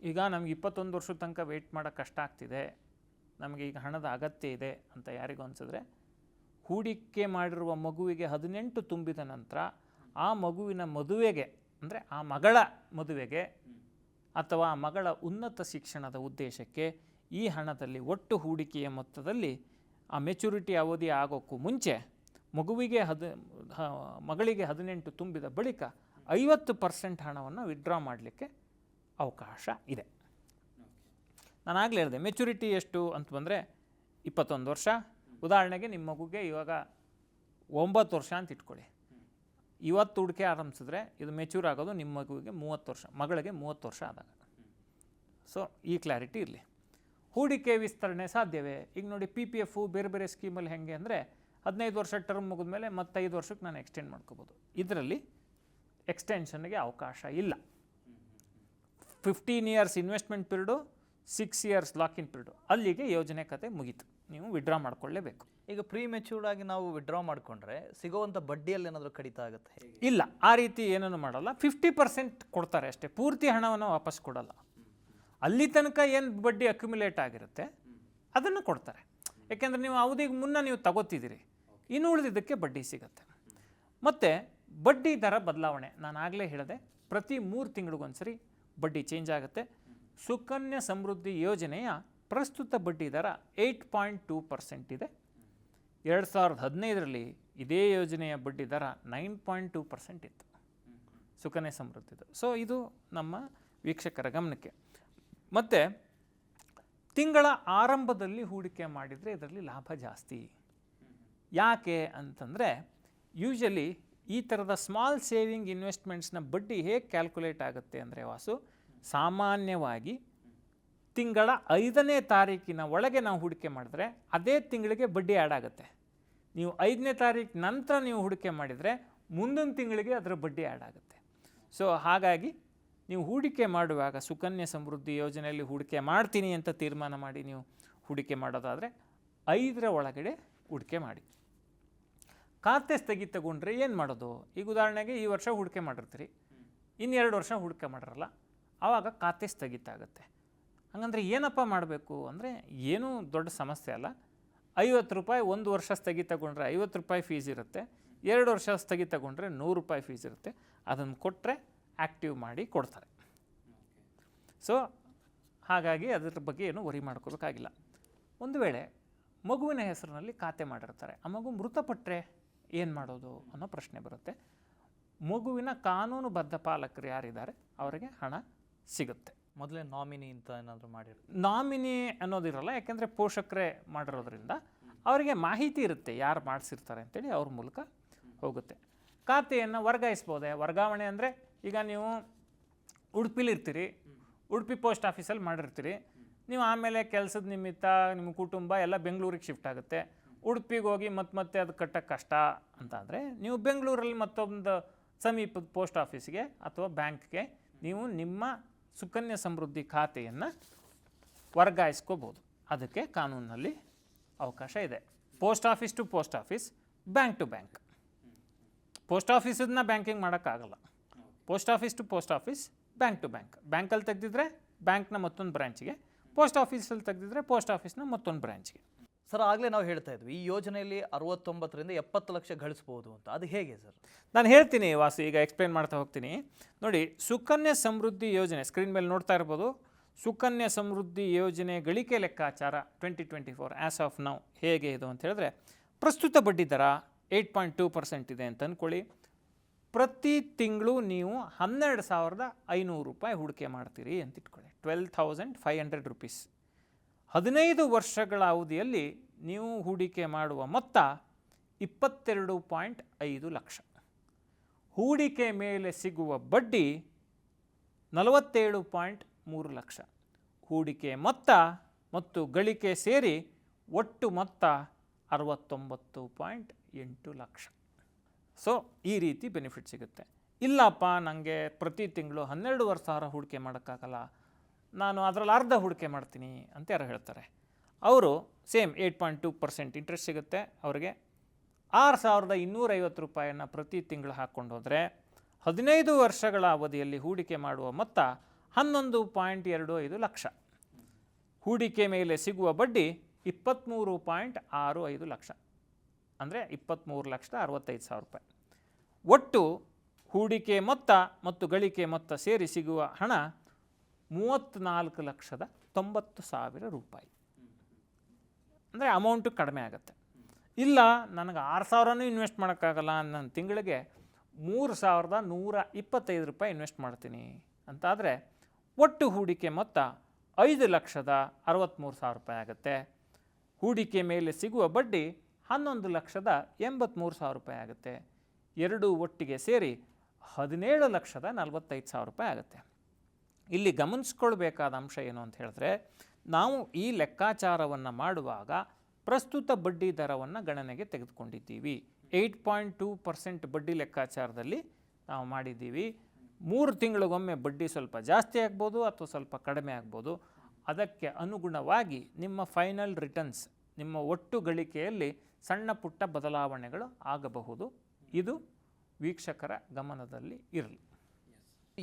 ಈಗ ನಮ್ಗೆ ಇಪ್ಪತ್ತೊಂದು ವರ್ಷದ ತನಕ ವೆಯ್ಟ್ ಮಾಡೋಕ್ಕೆ ಕಷ್ಟ ಆಗ್ತಿದೆ. ನಮಗೆ ಈಗ ಹಣದ ಅಗತ್ಯ ಇದೆ ಅಂತ ಯಾರಿಗೂ ಅನಿಸಿದ್ರೆ, ಹೂಡಿಕೆ ಮಾಡಿರುವ ಮಗುವಿಗೆ ಹದಿನೆಂಟು ತುಂಬಿದ ನಂತರ ಆ ಮಗುವಿನ ಮದುವೆಗೆ, ಅಂದರೆ ಆ ಮಗಳ ಮದುವೆಗೆ ಅಥವಾ ಆ ಮಗಳ ಉನ್ನತ ಶಿಕ್ಷಣದ ಉದ್ದೇಶಕ್ಕೆ ಈ ಹಣದಲ್ಲಿ ಒಟ್ಟು ಹೂಡಿಕೆಯ ಮೊತ್ತದಲ್ಲಿ ಆ ಮೆಚುರಿಟಿ ಅವಧಿ ಆಗೋಕ್ಕೂ ಮುಂಚೆ ಮಗುವಿಗೆ ಹದ ಮಗಳಿಗೆ ಹದಿನೆಂಟು ತುಂಬಿದ ಬಳಿಕ ಐವತ್ತು ಪರ್ಸೆಂಟ್ ಹಣವನ್ನು ವಿತ್ಡ್ರಾ ಮಾಡಲಿಕ್ಕೆ ಅವಕಾಶ ಇದೆ. ನಾನು ಆಗಲೇ ಹೇಳಿದೆ ಮೆಚುರಿಟಿ ಎಷ್ಟು ಅಂತ ಬಂದರೆ ಇಪ್ಪತ್ತೊಂದು ವರ್ಷ. ಉದಾಹರಣೆಗೆ ನಿಮ್ಮ ಮಗುಗೆ ಇವಾಗ ಒಂಬತ್ತು ವರ್ಷ ಅಂತ ಇಟ್ಕೊಳ್ಳಿ. ಇವತ್ತು ಹೂಡಿಕೆ ಆರಂಭಿಸಿದ್ರೆ ಇದು ಮೆಚೂರ್ ಆಗೋದು ನಿಮ್ಮ ಮಗುವಿಗೆ ಮೂವತ್ತು ವರ್ಷ, ಮಗಳಿಗೆ ಮೂವತ್ತು ವರ್ಷ ಆದಾಗ. ಸೊ ಈ ಕ್ಲಾರಿಟಿ ಇರಲಿ. ಹೂಡಿಕೆ ವಿಸ್ತರಣೆ ಸಾಧ್ಯವೇ? ಈಗ ನೋಡಿ ಪಿ ಪಿ ಎಫು ಬೇರೆ ಬೇರೆ ಸ್ಕೀಮಲ್ಲಿ ಹೆಂಗೆ ಅಂದರೆ ಹದಿನೈದು ವರ್ಷ ಟರ್ಮ್ ಮುಗಿದ್ಮೇ ಮತ್ತೆ ಐದು ವರ್ಷಕ್ಕೆ ನಾನು ಎಕ್ಸ್ಟೆಂಡ್ ಮಾಡ್ಕೋಬೋದು. ಇದರಲ್ಲಿ ಎಕ್ಸ್ಟೆನ್ಷನ್ಗೆ ಅವಕಾಶ ಇಲ್ಲ. Fifteen years investment period six years lock in period ಅಲ್ಲಿಗೆ ಯೋಜನೆ ಕತೆ ಮುಗೀತು. ನೀವು ವಿಡ್ರಾ ಮಾಡ್ಕೊಳ್ಳೇಬೇಕು. ಈಗ ಪ್ರೀ ಮೆಚೂರ್ಡ್ ಆಗಿ ನಾವು ವಿಡ್ರಾ ಮಾಡಿಕೊಂಡ್ರೆ ಸಿಗುವಂಥ ಬಡ್ಡಿಯಲ್ಲಿ ಏನಾದರೂ ಕಡಿತ ಆಗುತ್ತೆ ಇಲ್ಲ. ಆ ರೀತಿ ಏನನ್ನು ಮಾಡಲ್ಲ. ಫಿಫ್ಟಿ ಪರ್ಸೆಂಟ್ ಕೊಡ್ತಾರೆ ಅಷ್ಟೇ. ಪೂರ್ತಿ ಹಣವನ್ನು ವಾಪಸ್ ಕೊಡಲ್ಲ. ಅಲ್ಲಿ ತನಕ ಏನು ಬಡ್ಡಿ ಅಕ್ಯುಮುಲೇಟ್ ಆಗಿರುತ್ತೆ ಅದನ್ನು ಕೊಡ್ತಾರೆ. ಯಾಕೆಂದರೆ ನೀವು ಅವಧಿಗೆ ಮುನ್ನ ನೀವು ತಗೋತಿದ್ದೀರಿ. ಇನ್ನು ಉಳಿದಿದ್ದಕ್ಕೆ ಬಡ್ಡಿ ಸಿಗುತ್ತೆ. ಮತ್ತು ಬಡ್ಡಿ ದರ ಬದಲಾವಣೆ, ನಾನು ಆಗಲೇ ಹೇಳಿದೆ, ಪ್ರತಿ ಮೂರು ತಿಂಗಳಿಗೊಂದ್ಸರಿ ಬಡ್ಡಿ ಚೇಂಜ್ ಆಗುತ್ತೆ. ಸುಕನ್ಯಾ ಸಮೃದ್ಧಿ ಯೋಜನೆಯ ಪ್ರಸ್ತುತ ಬಡ್ಡಿ ದರ ಏಯ್ಟ್ ಪಾಯಿಂಟ್ ಟೂ ಪರ್ಸೆಂಟ್ ಇದೆ. ಎರಡು ಸಾವಿರದ ಹದಿನೈದರಲ್ಲಿ ಇದೇ ಯೋಜನೆಯ ಬಡ್ಡಿ ದರ ನೈನ್ ಪಾಯಿಂಟ್ ಟೂ ಪರ್ಸೆಂಟ್ ಇತ್ತು. ಸುಕನ್ಯಾ ಸಮೃದ್ಧಿದು. ಸೊ ಇದು ನಮ್ಮ ವೀಕ್ಷಕರ ಗಮನಕ್ಕೆ. ಮತ್ತು ತಿಂಗಳ ಆರಂಭದಲ್ಲಿ ಹೂಡಿಕೆ ಮಾಡಿದರೆ ಇದರಲ್ಲಿ ಲಾಭ ಜಾಸ್ತಿ. ಯಾಕೆ ಅಂತಂದರೆ ಯೂಶಲಿ ಈ ಥರದ ಸ್ಮಾಲ್ ಸೇವಿಂಗ್ ಇನ್ವೆಸ್ಟ್ಮೆಂಟ್ಸ್ನ ಬಡ್ಡಿ ಹೇಗೆ ಕ್ಯಾಲ್ಕುಲೇಟ್ ಆಗುತ್ತೆ ಅಂದರೆ ವಾಸು, ಸಾಮಾನ್ಯವಾಗಿ ತಿಂಗಳ ಐದನೇ ತಾರೀಕಿನ ಒಳಗೆ ನಾವು ಹೂಡಿಕೆ ಮಾಡಿದ್ರೆ ಅದೇ ತಿಂಗಳಿಗೆ ಬಡ್ಡಿ ಆ್ಯಡ್ ಆಗುತ್ತೆ. ನೀವು ಐದನೇ ತಾರೀಕು ನಂತರ ನೀವು ಹೂಡಿಕೆ ಮಾಡಿದರೆ ಮುಂದಿನ ತಿಂಗಳಿಗೆ ಅದರ ಬಡ್ಡಿ ಆ್ಯಡ್ ಆಗುತ್ತೆ. ಸೊ ಹಾಗಾಗಿ ನೀವು ಹೂಡಿಕೆ ಮಾಡುವಾಗ ಸುಕನ್ಯಾ ಸಮೃದ್ಧಿ ಯೋಜನೆಯಲ್ಲಿ ಹೂಡಿಕೆ ಮಾಡ್ತೀನಿ ಅಂತ ತೀರ್ಮಾನ ಮಾಡಿ ನೀವು ಹೂಡಿಕೆ ಮಾಡೋದಾದರೆ ಐದರ ಒಳಗಡೆ ಹೂಡಿಕೆ ಮಾಡಿ. ಖಾತೆ ಸ್ಥಗಿತಗೊಂಡ್ರೆ ಏನು ಮಾಡೋದು? ಈಗ ಉದಾಹರಣೆಗೆ ಈ ವರ್ಷ ಹೂಡಿಕೆ ಮಾಡಿರ್ತೀರಿ. ಇನ್ನೆರಡು ವರ್ಷ ಹೂಡಿಕೆ ಮಾಡಿರಲ್ಲ. ಆವಾಗ ಖಾತೆ ಸ್ಥಗಿತ ಆಗುತ್ತೆ ಹಂಗಂದ್ರೆ ಏನಪ್ಪ ಮಾಡಬೇಕು ಅಂದರೆ ಏನೂ ದೊಡ್ಡ ಸಮಸ್ಯೆ ಅಲ್ಲ. ಐವತ್ತು ರೂಪಾಯಿ ಒಂದು ವರ್ಷ ಸ್ಥಗಿತಗೊಂಡ್ರೆ ಐವತ್ತು ರೂಪಾಯಿ ಫೀಸ್ ಇರುತ್ತೆ. ಎರಡು ವರ್ಷ ಸ್ಥಗಿತಗೊಂಡ್ರೆ ನೂರು ರೂಪಾಯಿ ಫೀಸ್ ಇರುತ್ತೆ. ಅದನ್ನು ಕೊಟ್ಟರೆ ಆ್ಯಕ್ಟಿವ್ ಮಾಡಿ ಕೊಡ್ತಾರೆ. ಸೊ ಹಾಗಾಗಿ ಅದರ ಬಗ್ಗೆ ಏನು ವರಿ ಮಾಡ್ಕೋಬೇಕಾಗಿಲ್ಲ ಒಂದು ವೇಳೆ ಮಗುವಿನ ಹೆಸರಿನಲ್ಲಿ ಖಾತೆ ಮಾಡಿರ್ತಾರೆ. ಆ ಮಗು ಮೃತಪಟ್ಟರೆ ಏನು ಮಾಡೋದು ಅನ್ನೋ ಪ್ರಶ್ನೆ ಬರುತ್ತೆ. ಮಗುವಿನ ಕಾನೂನುಬದ್ಧ ಪಾಲಕರು ಯಾರಿದ್ದಾರೆ? ಅವರಿಗೆ ಹಣ ಸಿಗುತ್ತೆ. ಮೊದಲೇ ನಾಮಿನಿ ಅಂತ ಏನಾದರೂ ಮಾಡಿ ನಾಮಿನಿ ಅನ್ನೋದಿರಲ್ಲ ಯಾಕೆಂದರೆ ಪೋಷಕರೇ ಮಾಡಿರೋದ್ರಿಂದ ಅವರಿಗೆ ಮಾಹಿತಿ ಇರುತ್ತೆ ಯಾರು ಮಾಡಿಸಿರ್ತಾರೆ ಅಂತೇಳಿ ಅವ್ರ ಮೂಲಕ ಹೋಗುತ್ತೆ. ಖಾತೆಯನ್ನು ವರ್ಗಾಯಿಸ್ಬೋದೆ? ವರ್ಗಾವಣೆ ಅಂದರೆ ಈಗ ನೀವು ಉಡುಪಿಲಿರ್ತೀರಿ ಉಡುಪಿ ಪೋಸ್ಟ್ ಆಫೀಸಲ್ಲಿ ಮಾಡಿರ್ತೀರಿ ನೀವು ಆಮೇಲೆ ಕೆಲಸದ ನಿಮಿತ್ತ ನಿಮ್ಮ ಕುಟುಂಬ ಎಲ್ಲ ಬೆಂಗಳೂರಿಗೆ ಶಿಫ್ಟ್ ಆಗುತ್ತೆ. ಉಡುಪಿಗೆ ಹೋಗಿ ಮತ್ತೆ ಮತ್ತೆ ಅದು ಕಟ್ಟಕ್ಕೆ ಕಷ್ಟ ಅಂತಂದರೆ ನೀವು ಬೆಂಗಳೂರಲ್ಲಿ ಮತ್ತೊಂದು ಸಮೀಪದ ಪೋಸ್ಟ್ ಆಫೀಸ್ಗೆ ಅಥವಾ ಬ್ಯಾಂಕ್ಗೆ ನೀವು ನಿಮ್ಮ ಸುಕನ್ಯಾ ಸಮೃದ್ಧಿ ಖಾತೆಯನ್ನು ವರ್ಗಾಯಿಸ್ಕೋಬೋದು. ಅದಕ್ಕೆ ಕಾನೂನಿನಲ್ಲಿ ಅವಕಾಶ ಇದೆ. Post office to post office, bank to bank. Post ಆಫೀಸನ್ನ banking ಮಾಡೋಕ್ಕಾಗಲ್ಲ. Post office to post office, bank to bank. ಬ್ಯಾಂಕಲ್ಲಿ ತೆಗೆದಿದ್ರೆ ಬ್ಯಾಂಕ್ನ ಮತ್ತೊಂದು ಬ್ರ್ಯಾಂಚ್ಗೆ ಪೋಸ್ಟ್ ಆಫೀಸಲ್ಲಿ ತೆಗೆದಿದ್ರೆ ಪೋಸ್ಟ್ ಆಫೀಸ್ನ ಮತ್ತೊಂದು ಬ್ರ್ಯಾಂಚ್ಗೆ ಸರ್, ಆಗಲೇ ನಾವು ಹೇಳ್ತಾ ಇದ್ವಿ, ಈ ಯೋಜನೆಯಲ್ಲಿ ಅರವತ್ತೊಂಬತ್ತರಿಂದ ಎಪ್ಪತ್ತು ಲಕ್ಷ ಗಳಿಸ್ಬೋದು ಅಂತ. ಅದು ಹೇಗೆ ಸರ್? ನಾನು ಹೇಳ್ತೀನಿ ವಾಸು, ಈಗ ಎಕ್ಸ್ಪ್ಲೇನ್ ಮಾಡ್ತಾ ಹೋಗ್ತೀನಿ. ನೋಡಿ, ಸುಕನ್ಯಾ ಸಮೃದ್ಧಿ ಯೋಜನೆ ಸ್ಕ್ರೀನ್ ಮೇಲೆ ನೋಡ್ತಾ ಇರ್ಬೋದು. ಸುಕನ್ಯಾ ಸಮೃದ್ಧಿ ಯೋಜನೆ ಗಳಿಕೆ ಲೆಕ್ಕಾಚಾರ twenty twenty four as of now ಹೇಗೆ ಇದು ಅಂತ ಹೇಳಿದ್ರೆ, ಪ್ರಸ್ತುತ ಬಡ್ಡಿ ದರ ಏಯ್ಟ್ ಪಾಯಿಂಟ್ ಟೂ ಪರ್ಸೆಂಟ್ ಇದೆ ಅಂತ ಅಂದ್ಕೊಳ್ಳಿ ಪ್ರತಿ ತಿಂಗಳು ನೀವು ಹನ್ನೆರಡು ಸಾವಿರದ ಐನೂರು ರೂಪಾಯಿ ಹೂಡಿಕೆ ಮಾಡ್ತೀರಿ ಅಂತ ಇಟ್ಕೊಳ್ಳಿ. Twelve thousand five hundred rupees ಹದಿನೈದು ವರ್ಷಗಳ ಅವಧಿಯಲ್ಲಿ ನೀವು ಹೂಡಿಕೆ ಮಾಡುವ ಮೊತ್ತ ಇಪ್ಪತ್ತೆರಡು ಪಾಯಿಂಟ್ ಐದು ಲಕ್ಷ. ಹೂಡಿಕೆ ಮೇಲೆ ಸಿಗುವ ಬಡ್ಡಿ ನಲವತ್ತೇಳು ಪಾಯಿಂಟ್ ಮೂರು ಲಕ್ಷ. ಹೂಡಿಕೆ ಮೊತ್ತ ಮತ್ತು ಗಳಿಕೆ ಸೇರಿ ಒಟ್ಟು ಮೊತ್ತ ಅರವತ್ತೊಂಬತ್ತು ಪಾಯಿಂಟ್ ಎಂಟು ಲಕ್ಷ. ಸೊ ಈ ರೀತಿ ಬೆನಿಫಿಟ್ ಸಿಗುತ್ತೆ. ಇಲ್ಲಪ್ಪ ನನಗೆ ಪ್ರತಿ ತಿಂಗಳು ಹನ್ನೆರಡುವರೆ ಸಾವಿರ ಹೂಡಿಕೆ ಮಾಡೋಕ್ಕಾಗಲ್ಲ. ನಾನು ಅದರಲ್ಲಿ ಅರ್ಧ ಹೂಡಿಕೆ ಮಾಡ್ತೀನಿ ಅಂತ ಯಾರು ಹೇಳ್ತಾರೆ. ಅವರು same eight point two percent interest ಸಿಗುತ್ತೆ. ಅವರಿಗೆ ಆರು ಸಾವಿರದ ಇನ್ನೂರೈವತ್ತು ರೂಪಾಯಿಯನ್ನು ಪ್ರತಿ ತಿಂಗಳು ಹಾಕ್ಕೊಂಡು ಹೋದರೆ ಹದಿನೈದು ವರ್ಷಗಳ ಅವಧಿಯಲ್ಲಿ ಹೂಡಿಕೆ ಮಾಡುವ ಮೊತ್ತ ಹನ್ನೊಂದು ಪಾಯಿಂಟ್ ಎರಡು ಐದು ಲಕ್ಷ. ಹೂಡಿಕೆ ಮೇಲೆ ಸಿಗುವ ಬಡ್ಡಿ ಇಪ್ಪತ್ತ್ಮೂರು ಪಾಯಿಂಟ್ ಆರು ಐದು ಲಕ್ಷ. ಅಂದರೆ ಇಪ್ಪತ್ತ್ಮೂರು ಲಕ್ಷದ ಅರವತ್ತೈದು ಸಾವಿರ ರೂಪಾಯಿ. ಒಟ್ಟು ಹೂಡಿಕೆ ಮೊತ್ತ ಮತ್ತು ಗಳಿಕೆ ಮೊತ್ತ ಸೇರಿ ಸಿಗುವ ಹಣ ಮೂವತ್ತ್ನಾಲ್ಕು ಲಕ್ಷದ ತೊಂಬತ್ತು ಸಾವಿರ ರೂಪಾಯಿ. ಅಂದರೆ ಅಮೌಂಟು ಕಡಿಮೆ ಆಗುತ್ತೆ. ಇಲ್ಲ, ನನಗೆ ಆರು ಸಾವಿರನೂ ಇನ್ವೆಸ್ಟ್ ಮಾಡೋಕ್ಕಾಗಲ್ಲ ನನ್ನ ತಿಂಗಳಿಗೆ ಮೂರು ಸಾವಿರದ ನೂರ ಇಪ್ಪತ್ತೈದು ರೂಪಾಯಿ ಇನ್ವೆಸ್ಟ್ ಮಾಡ್ತೀನಿ. ಅಂತಾದರೆ ಒಟ್ಟು ಹೂಡಿಕೆ ಮೊತ್ತ ಐದು ಲಕ್ಷದ ಅರವತ್ತ್ಮೂರು ಸಾವಿರ ರೂಪಾಯಿ ಆಗುತ್ತೆ. ಹೂಡಿಕೆ ಮೇಲೆ ಸಿಗುವ ಬಡ್ಡಿ ಹನ್ನೊಂದು ಲಕ್ಷದ ಎಂಬತ್ತ್ಮೂರು ಸಾವಿರ ರೂಪಾಯಿ ಆಗುತ್ತೆ. ಎರಡೂ ಒಟ್ಟಿಗೆ ಸೇರಿ ಹದಿನೇಳು ಲಕ್ಷದ ನಲವತ್ತೈದು ಸಾವಿರ ರೂಪಾಯಿ ಆಗುತ್ತೆ. ಇಲ್ಲಿ ಗಮನಿಸ್ಕೊಳ್ಬೇಕಾದ ಅಂಶ ಏನು ಅಂತ ಹೇಳಿದ್ರೆ, ನಾವು ಈ ಲೆಕ್ಕಾಚಾರವನ್ನು ಮಾಡುವಾಗ ಪ್ರಸ್ತುತ ಬಡ್ಡಿ ದರವನ್ನು ಗಣನೆಗೆ ತೆಗೆದುಕೊಂಡಿದ್ದೀವಿ. ಏಯ್ಟ್ ಪಾಯಿಂಟ್ ಟೂ ಪರ್ಸೆಂಟ್ ಬಡ್ಡಿ ಲೆಕ್ಕಾಚಾರದಲ್ಲಿ ನಾವು ಮಾಡಿದ್ದೀವಿ. ಮೂರು ತಿಂಗಳಿಗೊಮ್ಮೆ ಬಡ್ಡಿ ಸ್ವಲ್ಪ ಜಾಸ್ತಿ ಆಗ್ಬೋದು ಅಥವಾ ಸ್ವಲ್ಪ ಕಡಿಮೆ ಆಗ್ಬೋದು. ಅದಕ್ಕೆ ಅನುಗುಣವಾಗಿ ನಿಮ್ಮ ಫೈನಲ್ ರಿಟರ್ನ್ಸ್, ನಿಮ್ಮ ಒಟ್ಟು ಗಳಿಕೆಯಲ್ಲಿ ಸಣ್ಣ ಪುಟ್ಟ ಬದಲಾವಣೆಗಳು ಆಗಬಹುದು. ಇದು ವೀಕ್ಷಕರ ಗಮನದಲ್ಲಿ ಇರಲಿ.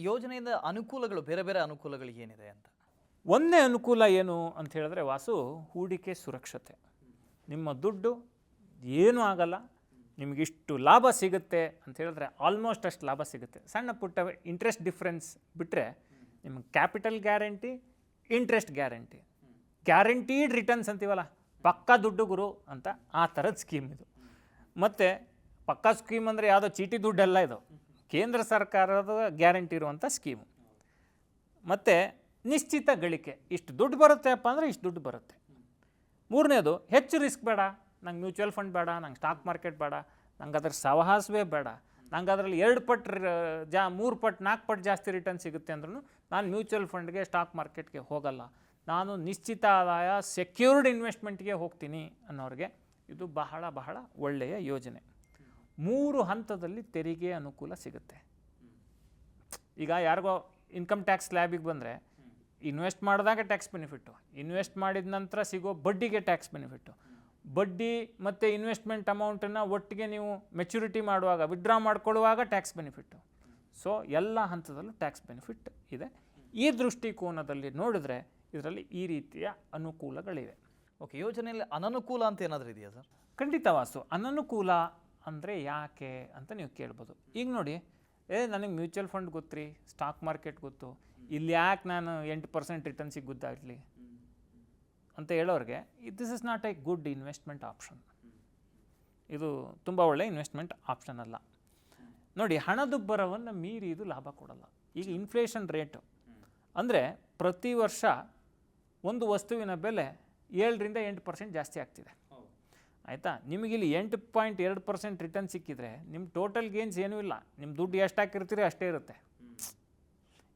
ಯೋಜನೆಯಿಂದ ಅನುಕೂಲಗಳು, ಬೇರೆ ಬೇರೆ ಅನುಕೂಲಗಳು ಏನಿದೆ ಅಂತ? ಒಂದೇ ಅನುಕೂಲ ಏನು ಅಂತ ಹೇಳಿದ್ರೆ ವಾಸು, ಹೂಡಿಕೆ ಸುರಕ್ಷತೆ. ನಿಮ್ಮ ದುಡ್ಡು ಏನೂ ಆಗಲ್ಲ, ನಿಮಗಿಷ್ಟು ಲಾಭ ಸಿಗುತ್ತೆ ಅಂತ ಹೇಳಿದ್ರೆ ಆಲ್ಮೋಸ್ಟ್ ಅಷ್ಟು ಲಾಭ ಸಿಗುತ್ತೆ. ಸಣ್ಣ ಪುಟ್ಟ ಇಂಟ್ರೆಸ್ಟ್ ಡಿಫ್ರೆನ್ಸ್ ಬಿಟ್ಟರೆ ನಿಮಗೆ capital guarantee interest guarantee guaranteed returns ಅಂತೀವಲ್ಲ, ಪಕ್ಕಾ ದುಡ್ಡು ಗುರು ಅಂತ ಆ ಥರದ ಸ್ಕೀಮ್ ಇದು. ಮತ್ತು ಪಕ್ಕಾ ಸ್ಕೀಮ್ ಅಂದರೆ ಯಾವುದೋ ಚೀಟಿ ದುಡ್ಡೆಲ್ಲ ಇದು. ಕೇಂದ್ರ ಸರ್ಕಾರದ ಗ್ಯಾರಂಟಿ ಇರುವಂಥ ಸ್ಕೀಮು. ಮತ್ತು ನಿಶ್ಚಿತ ಗಳಿಕೆ, ಇಷ್ಟು ದುಡ್ಡು ಬರುತ್ತೆ ಅಪ್ಪ ಅಂದರೆ ಇಷ್ಟು ದುಡ್ಡು ಬರುತ್ತೆ. ಮೂರನೇದು, ಹೆಚ್ಚು ರಿಸ್ಕ್ ಬೇಡ, ನಂಗೆ ಮ್ಯೂಚುವಲ್ ಫಂಡ್ ಬೇಡ, ನಂಗೆ ಸ್ಟಾಕ್ ಮಾರ್ಕೆಟ್ ಬೇಡ, ನಂಗೆ ಅದ್ರ ಸಹವಾಸವೇ ಬೇಡ, ನಂಗೆ ಅದರಲ್ಲಿ ಎರಡು ಪಟ್ಟು ಜಾ, ಮೂರು ಪಟ್ಟು ನಾಲ್ಕು ಪಟ್ಟು ಜಾಸ್ತಿ ರಿಟರ್ನ್ ಸಿಗುತ್ತೆ ಅಂದ್ರೂ ನಾನು ಮ್ಯೂಚುವಲ್ ಫಂಡ್ಗೆ, ಸ್ಟಾಕ್ ಮಾರ್ಕೆಟ್ಗೆ ಹೋಗಲ್ಲ. ನಾನು ನಿಶ್ಚಿತ ಆದಾಯ ಸೆಕ್ಯೂರ್ಡ್ ಇನ್ವೆಸ್ಟ್ಮೆಂಟ್ಗೆ ಹೋಗ್ತೀನಿ ಅನ್ನೋರಿಗೆ ಇದು ಬಹಳ ಬಹಳ ಒಳ್ಳೆಯ ಯೋಜನೆ. ಮೂರು ಹಂತದಲ್ಲಿ ತೆರಿಗೆ ಅನುಕೂಲ ಸಿಗುತ್ತೆ. ಈಗ ಯಾರಿಗೋ ಇನ್ಕಮ್ ಟ್ಯಾಕ್ಸ್ ಸ್ಲ್ಯಾಬಿಗೆ ಬಂದರೆ ಇನ್ವೆಸ್ಟ್ ಮಾಡಿದಾಗ ಟ್ಯಾಕ್ಸ್ ಬೆನಿಫಿಟ್ಟು ಇನ್ವೆಸ್ಟ್ ಮಾಡಿದ ನಂತರ ಸಿಗೋ ಬಡ್ಡಿಗೆ ಟ್ಯಾಕ್ಸ್ ಬೆನಿಫಿಟ್ಟು ಬಡ್ಡಿ ಮತ್ತು ಇನ್ವೆಸ್ಟ್ಮೆಂಟ್ ಅಮೌಂಟನ್ನು ಒಟ್ಟಿಗೆ ನೀವು ಮೆಚುರಿಟಿ ಮಾಡುವಾಗ ವಿಡ್ರಾ ಮಾಡಿಕೊಳ್ಳುವಾಗ ಟ್ಯಾಕ್ಸ್ ಬೆನಿಫಿಟ್ಟು ಸೊ ಎಲ್ಲ ಹಂತದಲ್ಲೂ ಟ್ಯಾಕ್ಸ್ ಬೆನಿಫಿಟ್ ಇದೆ. ಈ ದೃಷ್ಟಿಕೋನದಲ್ಲಿ ನೋಡಿದ್ರೆ ಇದರಲ್ಲಿ ಈ ರೀತಿಯ ಅನುಕೂಲಗಳಿವೆ. ಓಕೆ ಯೋಜನೆಯಲ್ಲಿ ಅನನುಕೂಲ ಅಂತ ಏನಾದರೂ ಇದೆಯಾ ಸರ್? ಖಂಡಿತ ವಾಸು ಅನನುಕೂಲ ಅಂದರೆ ಯಾಕೆ ಅಂತ ನೀವು ಕೇಳ್ಬೋದು. ಈಗ ನೋಡಿ, ಏ, ನನಗೆ ಮ್ಯೂಚುವಲ್ ಫಂಡ್ ಗೊತ್ತ್ರಿ ಸ್ಟಾಕ್ ಮಾರ್ಕೆಟ್ ಗೊತ್ತು. ಇಲ್ಲಿ ಯಾಕೆ ನಾನು ಎಂಟು ಪರ್ಸೆಂಟ್ ರಿಟರ್ನ್ಸಿಗೆ ಗೊತ್ತಾಗಲಿ ಅಂತ ಹೇಳೋರಿಗೆ this is not a good investment option ಇದು ತುಂಬ ಒಳ್ಳೆ ಇನ್ವೆಸ್ಟ್ಮೆಂಟ್ ಆಪ್ಷನ್ ಅಲ್ಲ. ನೋಡಿ, ಹಣದುಬ್ಬರವನ್ನು ಮೀರಿ ಇದು ಲಾಭ ಕೊಡಲ್ಲ. ಈಗ ಇನ್ಫ್ಲೇಷನ್ ರೇಟು ಅಂದರೆ ಪ್ರತಿ ವರ್ಷ ಒಂದು ವಸ್ತುವಿನ ಬೆಲೆ ಏಳರಿಂದ ಎಂಟು ಪರ್ಸೆಂಟ್ ಜಾಸ್ತಿ ಆಗ್ತಿದೆ. ಆಯಿತಾ? ನಿಮಗಿಲ್ಲಿ ಎಂಟು ಪಾಯಿಂಟ್ ಎರಡು ಪರ್ಸೆಂಟ್ ರಿಟರ್ನ್ ಸಿಕ್ಕಿದ್ರೆ ನಿಮ್ಮ ಟೋಟಲ್ ಗೇನ್ಸ್ ಏನೂ ಇಲ್ಲ. ನಿಮ್ಮ ದುಡ್ಡು ಎಷ್ಟು ಹಾಕಿರ್ತೀರಿ ಅಷ್ಟೇ ಇರುತ್ತೆ.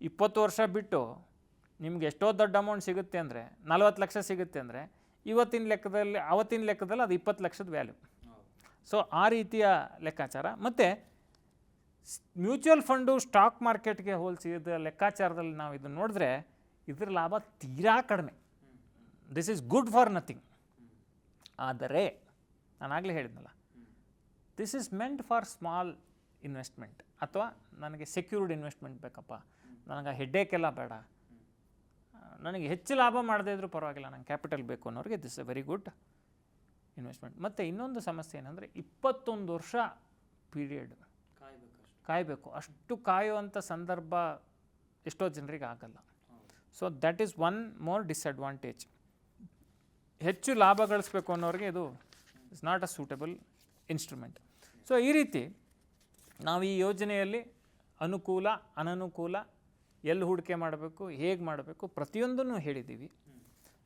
ಇಪ್ಪತ್ತು ವರ್ಷ ಬಿಟ್ಟು ನಿಮ್ಗೆ ಎಷ್ಟೋ ದೊಡ್ಡ ಅಮೌಂಟ್ ಸಿಗುತ್ತೆ ಅಂದರೆ, ನಲ್ವತ್ತು ಲಕ್ಷ ಸಿಗುತ್ತೆ ಅಂದರೆ, ಇವತ್ತಿನ ಲೆಕ್ಕದಲ್ಲಿ, ಅವತ್ತಿನ ಲೆಕ್ಕದಲ್ಲಿ ಅದು ಇಪ್ಪತ್ತು ಲಕ್ಷದ ವ್ಯಾಲ್ಯೂ ಸೊ ಆ ರೀತಿಯ ಲೆಕ್ಕಾಚಾರ. ಮತ್ತು ಮ್ಯೂಚುವಲ್ ಫಂಡು ಸ್ಟಾಕ್ ಮಾರ್ಕೆಟ್ಗೆ ಹೋಲಿಸಿದ ಲೆಕ್ಕಾಚಾರದಲ್ಲಿ ನಾವು ಇದನ್ನು ನೋಡಿದ್ರೆ ಇದ್ರ ಲಾಭ ತೀರಾ ಕಡಿಮೆ. This is good for nothing ಆದರೆ ನಾನು ಆಗಲೇ ಹೇಳಿದ್ನಲ್ಲ. This is meant for small investment ಅಥವಾ ನನಗೆ ಸೆಕ್ಯೂರ್ಡ್ ಇನ್ವೆಸ್ಟ್ಮೆಂಟ್ ಬೇಕಪ್ಪ. ನನಗೆ ಹೆಡ್ಡೇಕೆಲ್ಲ ಬೇಡ. ನನಗೆ ಹೆಚ್ಚು ಲಾಭ ಮಾಡದೇ ಇದ್ರೂ ಪರವಾಗಿಲ್ಲ ನಂಗೆ ಕ್ಯಾಪಿಟಲ್ ಬೇಕು ಅನ್ನೋರಿಗೆ this a very good investment ಮತ್ತು ಇನ್ನೊಂದು ಸಮಸ್ಯೆ ಏನಂದರೆ ಇಪ್ಪತ್ತೊಂದು ವರ್ಷ ಪೀರಿಯಡ್ ಕಾಯಬೇಕು. ಅಷ್ಟು ಕಾಯುವಂಥ ಸಂದರ್ಭ ಎಷ್ಟೋ ಜನರಿಗೆ ಆಗಲ್ಲ. So that is one more disadvantage ಹೆಚ್ಚು ಲಾಭ ಗಳಿಸ್ಬೇಕು ಅನ್ನೋರಿಗೆ ಇದು is not a suitable instrument so ಈ ರೀತಿ ನಾವು ಈ ಯೋಜನೆಯಲ್ಲಿ ಅನುಕೂಲ ಅನನುಕೂಲ ಎಲ್ಲಿ ಹೂಡಿಕೆ ಮಾಡಬೇಕು ಹೇಗೆ ಮಾಡಬೇಕು ಪ್ರತಿಯೊಂದನ್ನು ಹೇಳಿದ್ದೀವಿ.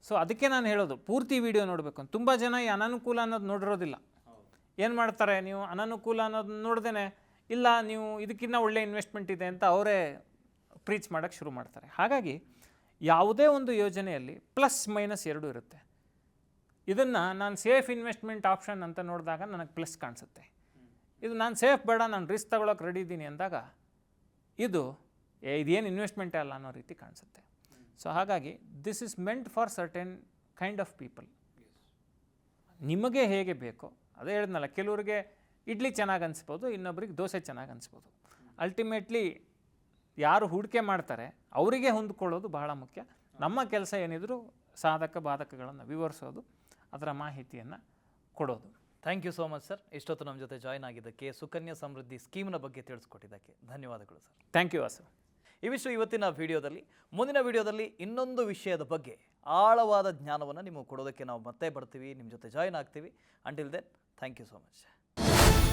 ಸೊ ಅದಕ್ಕೆ ನಾನು ಹೇಳೋದು ಪೂರ್ತಿ ವಿಡಿಯೋ ನೋಡಬೇಕು ತುಂಬ ಜನ ಈ ಅನನುಕೂಲ ಅನ್ನೋದು ನೋಡಿರೋದಿಲ್ಲ. ಏನು ಮಾಡ್ತಾರೆ ನೀವು ಅನನುಕೂಲ ಅನ್ನೋದು ನೋಡ್ದೇ ಇಲ್ಲ ನೀವು ಇದಕ್ಕಿಂತ ಒಳ್ಳೆ ಇನ್ವೆಸ್ಟ್ಮೆಂಟ್ ಇದೆ ಅಂತ ಅವರೇ ಪ್ರೀಚ್ ಮಾಡೋಕ್ಕೆ ಶುರು ಮಾಡ್ತಾರೆ. ಹಾಗಾಗಿ ಯಾವುದೇ ಒಂದು ಯೋಜನೆಯಲ್ಲಿ ಪ್ಲಸ್ ಮೈನಸ್ ಎರಡೂ ಇರುತ್ತೆ. ಇದನ್ನು ನಾನು ಸೇಫ್ ಇನ್ವೆಸ್ಟ್ಮೆಂಟ್ ಆಪ್ಷನ್ ಅಂತ ನೋಡಿದಾಗ ನನಗೆ ಪ್ಲಸ್ ಕಾಣಿಸುತ್ತೆ. ಇದು ನಾನು ಸೇಫ್ ಬೇಡ, ನಾನು ರಿಸ್ಕ್ ತಗೊಳಕ್ಕೆ ರೆಡಿ ಇದ್ದೀನಿ ಅಂದಾಗ ಇದು ಇದೇನು ಇನ್ವೆಸ್ಟ್ಮೆಂಟೇ ಅಲ್ಲ ಅನ್ನೋ ರೀತಿ ಕಾಣಿಸುತ್ತೆ. ಸೊ ಹಾಗಾಗಿ this is meant for certain kind of people ನಿಮಗೆ ಹೇಗೆ ಬೇಕೋ, ಅದೇ ಹೇಳಿದ್ನಲ್ಲ, ಕೆಲವರಿಗೆ ಇಡ್ಲಿ ಚೆನ್ನಾಗಿ ಅನಿಸ್ಬೋದು, ಇನ್ನೊಬ್ರಿಗೆ ದೋಸೆ ಚೆನ್ನಾಗಿ ಅನಿಸ್ಬೋದು. ಅಲ್ಟಿಮೇಟ್ಲಿ ಯಾರು ಹೂಡಿಕೆ ಮಾಡ್ತಾರೆ, ಅವರಿಗೆ ಹೊಂದ್ಕೊಳ್ಳೋದು ಬಹಳ ಮುಖ್ಯ. ನಮ್ಮ ಕೆಲಸ ಏನಿದ್ರು ಸಾಧಕ, ಬಾಧಕಗಳನ್ನು ವಿವರಿಸೋದು. ಅದರ ಮಾಹಿತಿಯನ್ನು ಕೊಡೋದು. Thank you so much sir ಇಷ್ಟೊತ್ತು ನಮ್ಮ ಜೊತೆ ಜಾಯ್ನ್ ಆಗಿದ್ದಕ್ಕೆ ಸುಕನ್ಯಾ ಸಮೃದ್ಧಿ ಸ್ಕೀಮ್ನ ಬಗ್ಗೆ ತಿಳಿಸ್ಕೊಟ್ಟಿದ್ದಕ್ಕೆ ಧನ್ಯವಾದಗಳು ಸರ್ ಥ್ಯಾಂಕ್ ಯು ಅಸರ್ ಈ ವಿಷಯ ಇವತ್ತಿನ ವಿಡಿಯೋದಲ್ಲಿ ಮುಂದಿನ ವಿಡಿಯೋದಲ್ಲಿ ಇನ್ನೊಂದು ವಿಷಯದ ಬಗ್ಗೆ ಆಳವಾದ ಜ್ಞಾನವನ್ನು ನಿಮಗೆ ಕೊಡೋದಕ್ಕೆ ನಾವು ಮತ್ತೆ ಬರ್ತೀವಿ ನಿಮ್ಮ ಜೊತೆ ಜಾಯ್ನ್ ಆಗ್ತೀವಿ. Until then thank you so much